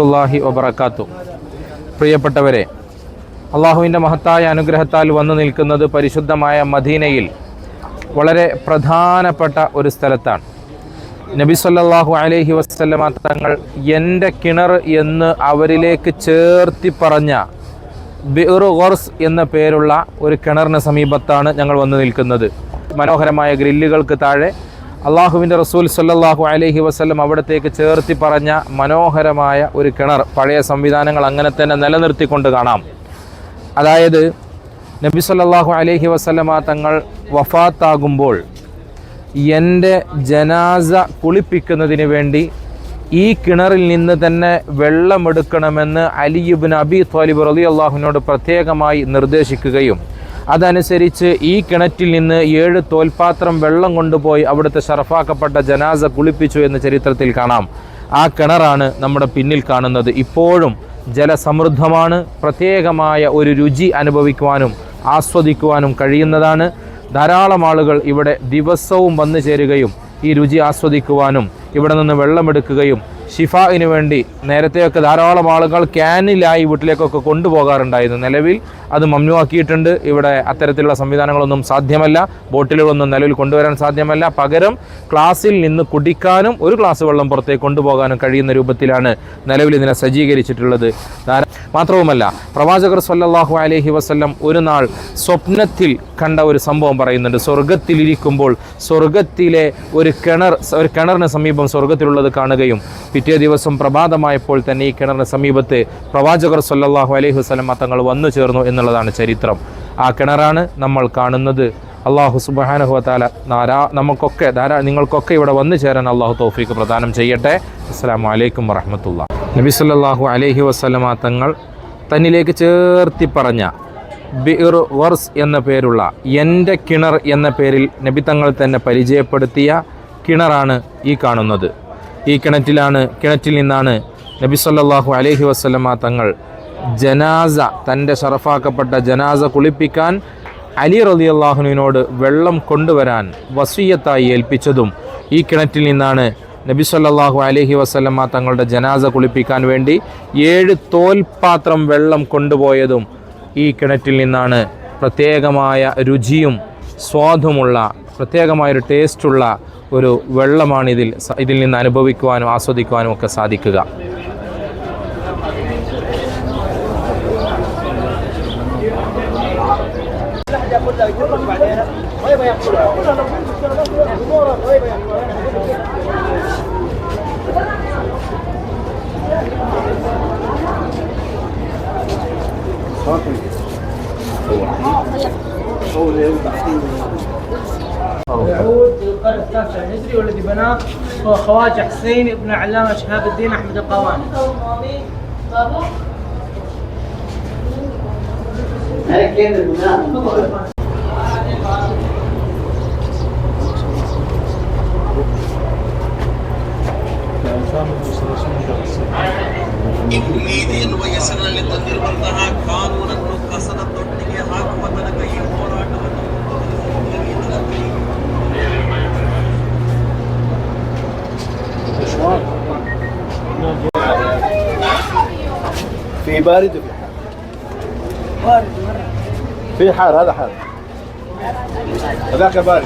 അള്ളാഹി വബറക്കാത്തു പ്രിയപ്പെട്ടവരെ അള്ളാഹുവിന്റെ മഹത്തായ അനുഗ്രഹത്താൽ വന്നു നിൽക്കുന്നത് പരിശുദ്ധമായ മദീനയിൽ വളരെ പ്രധാനപ്പെട്ട ഒരു സ്ഥലത്താണ്. നബി സല്ലാഹു അലൈഹി വസല്ലമ തങ്ങൾ എന്റെ കിണർ എന്ന് അവരിലേക്ക് ചേർത്തി പറഞ്ഞ ബിറു ഗോർസ് എന്ന പേരുള്ള ഒരു കിണറിന് സമീപത്താണ് ഞങ്ങൾ വന്നു നിൽക്കുന്നത്. മനോഹരമായ ഗ്രില്ലുകൾക്ക് താഴെ അള്ളാഹുവിന്റെ റസൂൽ സല്ലാഹു അലഹി വസല്ലം അവിടത്തേക്ക് ചേർത്തി പറഞ്ഞ മനോഹരമായ ഒരു കിണർ പഴയ സംവിധാനങ്ങൾ അങ്ങനെ തന്നെ നിലനിർത്തിക്കൊണ്ട് കാണാം. അതായത് നബി സല്ലാഹു അലഹി വസ്ലമ തങ്ങൾ വഫാത്താകുമ്പോൾ എന്റെ ജനാസ കുളിപ്പിക്കുന്നതിന് വേണ്ടി ഈ കിണറിൽ നിന്ന് തന്നെ വെള്ളമെടുക്കണമെന്ന് അലിയുബിൻ അബി ത്വാലിബ് റലി അള്ളാഹുവിനോട് പ്രത്യേകമായി നിർദ്ദേശിക്കുകയും അതനുസരിച്ച് ഈ കിണറ്റിൽ നിന്ന് ഏഴ് തോൽപാത്രം വെള്ളം കൊണ്ടുപോയി അവിടുത്തെ ഷറഫാക്കപ്പെട്ട ജനാസ കുളിപ്പിച്ചു എന്ന ചരിത്രത്തിൽ കാണാം. ആ കിണറാണ് നമ്മുടെ പിന്നിൽ കാണുന്നത്. ഇപ്പോഴും ജലസമൃദ്ധമാണ്. പ്രത്യേകമായ ഒരു രുചി അനുഭവിക്കുവാനും ആസ്വദിക്കുവാനും കഴിയുന്നതാണ്. ധാരാളം ആളുകൾ ഇവിടെ ദിവസവും വന്നു ചേരുകയും ഈ രുചി ആസ്വദിക്കുവാനും ഇവിടെ നിന്ന് വെള്ളമെടുക്കുകയും ഷിഫായിന് വേണ്ടി നേരത്തെയൊക്കെ ധാരാളം ആളുകൾ ക്യാനിലായി വീട്ടിലേക്കൊക്കെ കൊണ്ടുപോകാറുണ്ടായിരുന്നു. നിലവിൽ അത് മമ്നുവാക്കിയിട്ടുണ്ട്. ഇവിടെ അത്തരത്തിലുള്ള സംവിധാനങ്ങളൊന്നും സാധ്യമല്ല. ബോട്ടിലുകളൊന്നും നിലവിൽ കൊണ്ടുവരാൻ സാധ്യമല്ല. പകരം ക്ലാസ്സിൽ നിന്ന് കുടിക്കാനും ഒരു ഗ്ലാസ് വെള്ളം പുറത്തേക്ക് കൊണ്ടുപോകാനും കഴിയുന്ന രൂപത്തിലാണ് നിലവിൽ ഇതിനെ സജ്ജീകരിച്ചിട്ടുള്ളത്. മാത്രവുമല്ല പ്രവാചകർ സല്ലാഹു അലഹി വസല്ലം ഒരു നാൾ സ്വപ്നത്തിൽ കണ്ട ഒരു സംഭവം പറയുന്നുണ്ട്. സ്വർഗത്തിലിരിക്കുമ്പോൾ സ്വർഗത്തിലെ ഒരു കിണർ ഒരു കിണറിന് സമീപം സ്വർഗത്തിലുള്ളത് കാണുകയും പിറ്റേ ദിവസം പ്രഭാതമായപ്പോൾ തന്നെ ഈ കിണറിന് സമീപത്ത് പ്രവാചകർ സല്ലല്ലാഹു അലൈഹി വസല്ലം തങ്ങൾ വന്നു ചേർന്നു എന്നുള്ളതാണ് ചരിത്രം. ആ കിണറാണ് നമ്മൾ കാണുന്നത്. അള്ളാഹു സുബാനുഹുവത്താല ധാരാ നമുക്കൊക്കെ ധാരാ നിങ്ങൾക്കൊക്കെ ഇവിടെ വന്നു ചേരാൻ അള്ളാഹു തോഫീക്ക് പ്രദാനം ചെയ്യട്ടെ. അസ്സാം വലൈക്കും വറഹമത്തുള്ള നബി സല്ലല്ലാഹു അലൈഹി വസല്ലമ തങ്ങൾ തന്നിലേക്ക് ചേർത്തി പറഞ്ഞ ബിർ വർസ് എന്ന പേരുള്ള എന്റെ കിണർ എന്ന പേരിൽ നബി തങ്ങൾ തന്നെ പരിചയപ്പെടുത്തിയ കിണറാണ് ഈ കാണുന്നത്. ഈ കിണറ്റിലാണ് കിണറ്റിൽ നിന്നാണ് നബി സല്ലാഹു അലഹി വസ്ലമ തങ്ങൾ ജനാസ തന്റെ ഷറഫാക്കപ്പെട്ട ജനാസ കുളിപ്പിക്കാൻ അലി റളിയല്ലാഹുവിനോട് വെള്ളം കൊണ്ടുവരാൻ വസീയത്തായി ഏൽപ്പിച്ചതും ഈ കിണറ്റിൽ നിന്നാണ് നബി സല്ലാഹു അലഹി വസ്ലമ തങ്ങളുടെ ജനാസ കുളിപ്പിക്കാൻ വേണ്ടി ഏഴ് തോൽപാത്രം വെള്ളം കൊണ്ടുപോയതും ഈ കിണറ്റിൽ നിന്നാണ്. പ്രത്യേകമായ രുചിയും സ്വാദുമുള്ള പ്രത്യേകമായൊരു ടേസ്റ്റുള്ള ഒരു വെള്ളമാണ് ഇതിൽ ഇതിൽ നിന്ന് അനുഭവിക്കുവാനും ആസ്വദിക്കുവാനും ഒക്കെ സാധിക്കുക يعود للقرن التاسع الهجري والذي بناه هو خواجه حسين بن علامه شهاب الدين احمد القواني. ನೀತಿಯನ್ನು ವಯಸ್ಸಿನಲ್ಲಿ ತಂದಿರುವಂತಹ ಕಾನೂನನ್ನು ಕಸದ ತೊಟ್ಟಿಗೆ ಹಾಕುವ ತನಕ ಈ ಹೋರಾಟವನ್ನು في بارد وفي حار. في حار هذا حار. هذاك بارد.